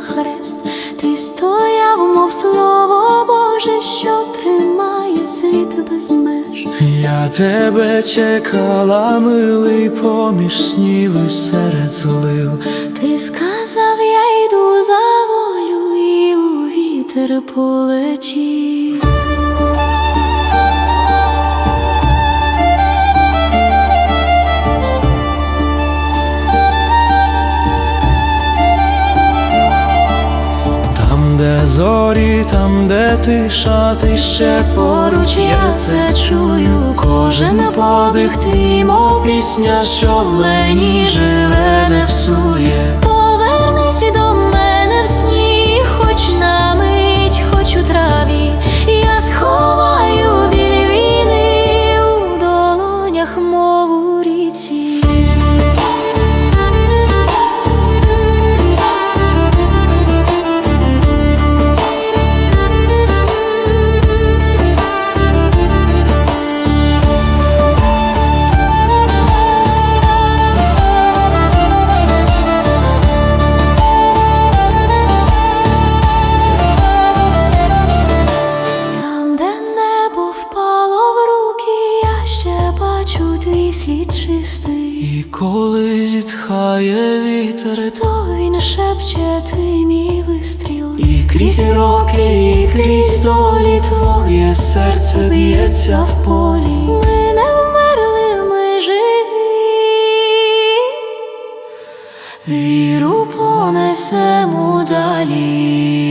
хрест, ти стояв, мов слово Боже, що тримає світ без меж. Я тебе чекала, милий, поміж снів і серед злив. Ти сказав, я йду за волю, і у вітер полетів. Зорі, там, де тиша, ти ще Поруч я це чую, кожен подих твій, мов пісня, що в мені живе, твій слід чистий. І коли зітхає вітер, то він шепче твій мій вистріл. і крізь роки, і крізь долі твоє серце б'ється в полі. Ми не вмерли, ми живі. Віру понесемо далі.